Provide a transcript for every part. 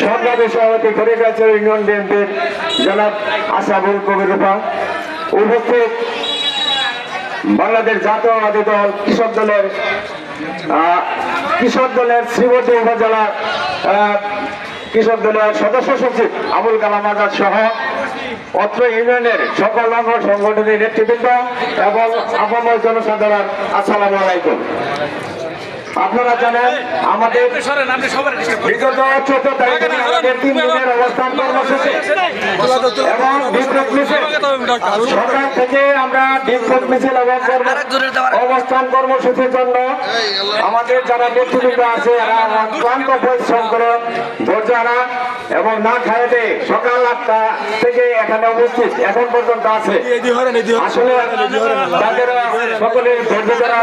সংগ্রামী সভাপতি খরিকাচার ইউনিয়ন বিএনপির জনাব আশাবুল কবির রূপা উপস্থিত। বাংলাদেশ জাতীয়বাদী দল কৃষক দলের আহ, কৃষক দলের শ্রীমতী উপজেলা আহ, কৃষক দলের সদস্য সচিব আবুল কালাম আজাদ সহ অত্র ইউনিয়নের সকল অঙ্গ সংগঠনের নেতৃবৃন্দ এবং আপামর জনসাধারণ, আসসালামু আলাইকুম। আপনারা জানেন, আমাদের বিগত চোদ্দ তারিখে আমাদের তিন দিনের অবস্থান কর্মসূচি। এবং বিক্ষোভ মিছিল থেকে আমরা বিক্ষোভ মিছিল অবস্থান কর্মসূচির জন্য আমাদের যারা নেতৃবৃন্দ আছে, এরা ক্লান্ত পরিশ্রম করে, ধৈর্য এবং না খাইতে সকাল আটটা থেকে এখানে উপস্থিত। এখন পর্যন্ত আছে। আসলে তাদের সকলে ধৈর্য ধরা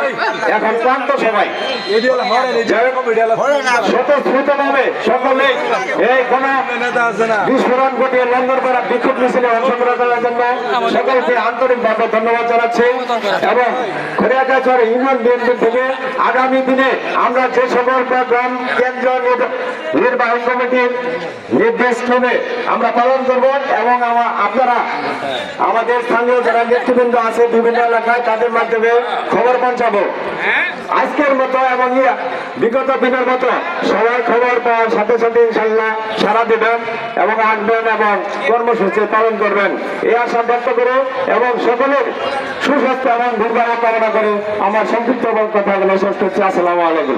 এখন ক্লান্ত সবাই। স্বতঃস্ফূর্ত ভাবে সকলে এই কোন বিস্ফোরণ ঘটিয়ে লঙ্গর করা বিক্ষোভ মিছিলে অংশগ্রহণ করার জন্য সকলকে আন্তরিকভাবে ধন্যবাদ জানাচ্ছি। এবং খরিয়াকাছর ইউনিয়ন বিএনপি থেকে আগামী দিনে আমরা যে সকল প্রোগ্রাম কেন্দ্র নির- নির্বাহী কমিটির নির্দেশ ক্রমে আমরা পালন করব এবং আপনারা আমাদের স্থানীয় যারা নেতৃবৃন্দ আছে বিভিন্ন এলাকায়, তাদের মাধ্যমে খবর পৌঁছাবো। আজকের মতো এবং বিগত দিনের মতো সবাই খবর পাওয়ার সাথে সাথে ইনশাল্লাহ সারা দেবেন এবং আসবেন এবং কর্মসূচি পালন করবেন। এই আশা ব্যক্ত করে এবং সকলের সুস্বাস্থ্য এবং দুর্ঘটনা কামনা করে আমার সংক্ষিপ্ত কথাগুলো শেষ করছি। আসসালামু আলাইকুম।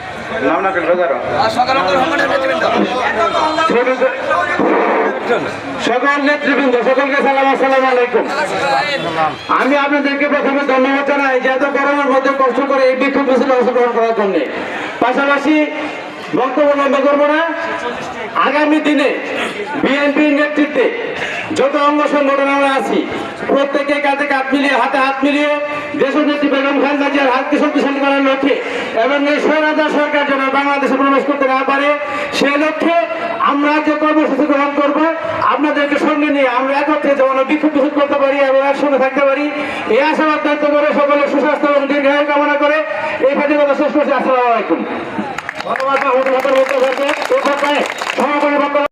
সকল নেতৃবৃন্দ, সকলকে সালাম, আসসালাম আলাইকুম। আমি আপনাদেরকে প্রথমে ধন্যবাদ জানাই যে এত গরমের মধ্যে কষ্ট করে এই বিক্ষোভ মিছিলে অংশগ্রহণ করার জন্য। পাশাপাশি বক্তব্য লম্বা করব না। আগামী দিনে বিএনপির নেতৃত্বে যত অঙ্গ সংগঠন আমরা আছি, প্রত্যেকে কাঁধে কাঁধ মিলিয়ে, হাতে হাত মিলিয়ে দেশ দেশনেত্রী বেগম খান হাতকে শক্তিশালী লক্ষ্যে এবং এই স্বরাজা সরকার যেন বাংলাদেশে প্রবেশ করতে না পারে, সে লক্ষ্যে আমরা যে কর্মসূচি গ্রহণ করব, আপনাদেরকে সঙ্গে নিয়ে আমরা একত্রে যেমন বিক্ষোভ বিক্ষোভ করতে পারি এবং একসঙ্গে থাকতে পারি, এই আশাবাদ ব্যক্ত করে সকলের সুস্বাস্থ্য এবং দীর্ঘায়ু কামনা করে এই পার্টি কথা শেষ করছি। আসসালামু আলাইকুম। ধন্যবাদ